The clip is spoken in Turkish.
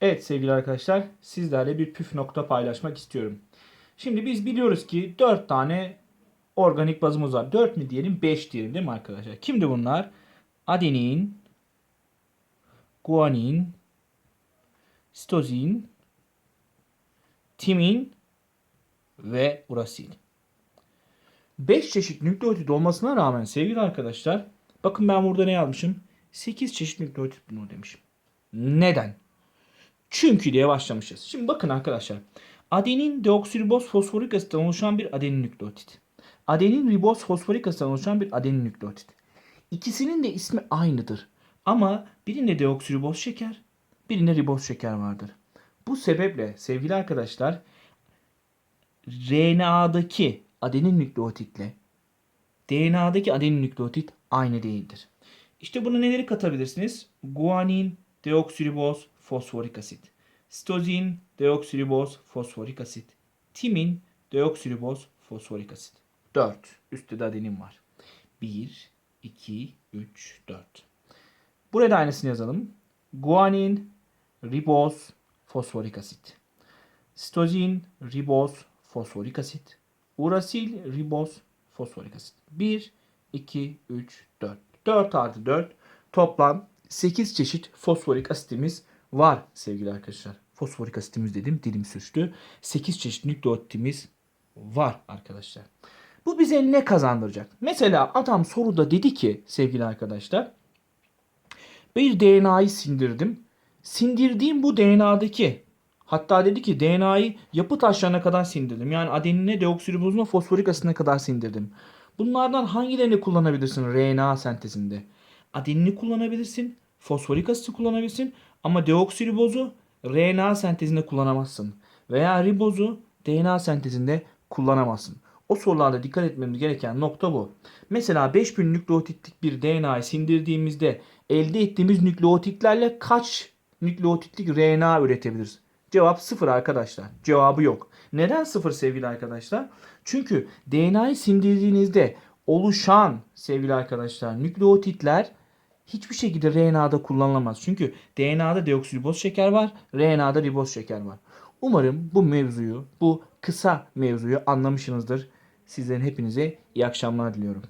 Evet sevgili arkadaşlar sizlerle bir püf nokta paylaşmak istiyorum. Şimdi biz biliyoruz ki 4 tane organik bazımız var. 4 mi diyelim 5 diyelim değil mi arkadaşlar? Kimdi bunlar? Adenin, guanin, sitozin, timin ve urasil. 5 çeşit nükleotit olmasına rağmen sevgili arkadaşlar bakın ben burada ne yazmışım? 8 çeşit nükleotit bunu demişim. Neden? Çünkü diye başlamışız. Şimdi bakın arkadaşlar. Adenin deoksiriboz fosforik asitten oluşan bir adenin nükleotit. Adenin riboz fosforik asitten oluşan bir adenin nükleotit. İkisinin de ismi aynıdır. Ama birinde deoksiriboz şeker, birinde riboz şeker vardır. Bu sebeple sevgili arkadaşlar RNA'daki adenin nükleotitle DNA'daki adenin nükleotit aynı değildir. İşte buna neleri katabilirsiniz? Guanin, deoksiriboz, fosforik asit. Sitozin, deoksiriboz, fosforik asit. Timin, deoksiriboz, fosforik asit. 4. Üstte de adenin var. 1, 2, 3, 4. Buraya da aynısını yazalım. Guanin, riboz, fosforik asit. Sitozin, riboz, fosforik asit. Urasil, riboz, fosforik asit. 1, 2, 3, 4. 4 artı 4 toplam 8 çeşit fosforik asitimiz var sevgili arkadaşlar. Fosforik asitimiz dedim dilim sürçtü. 8 çeşit nükleotitimiz var arkadaşlar. Bu bize ne kazandıracak? Mesela adam soruda dedi ki sevgili arkadaşlar bir DNA'yı sindirdim. Sindirdiğim bu DNA'daki hatta dedi ki DNA'yı yapı taşlarına kadar sindirdim. Yani adenine, deoksiribozuna, fosforik asitine kadar sindirdim. Bunlardan hangilerini kullanabilirsin RNA sentezinde? Adenini kullanabilirsin, fosforik asiti kullanabilirsin ama deoksiribozu RNA sentezinde kullanamazsın. Veya ribozu DNA sentezinde kullanamazsın. O sorularda dikkat etmemiz gereken nokta bu. Mesela 5000 nükleotitlik bir DNA'yı sindirdiğimizde elde ettiğimiz nükleotitlerle kaç nükleotitlik RNA üretebiliriz? Cevap sıfır arkadaşlar. Cevabı yok. Neden sıfır sevgili arkadaşlar? Çünkü DNA'yı sindirdiğinizde oluşan sevgili arkadaşlar nükleotitler hiçbir şekilde RNA'da kullanılamaz. Çünkü DNA'da deoksiriboz şeker var, RNA'da riboz şeker var. Umarım bu mevzuyu, bu kısa mevzuyu anlamışsınızdır. Sizlerin hepinize iyi akşamlar diliyorum.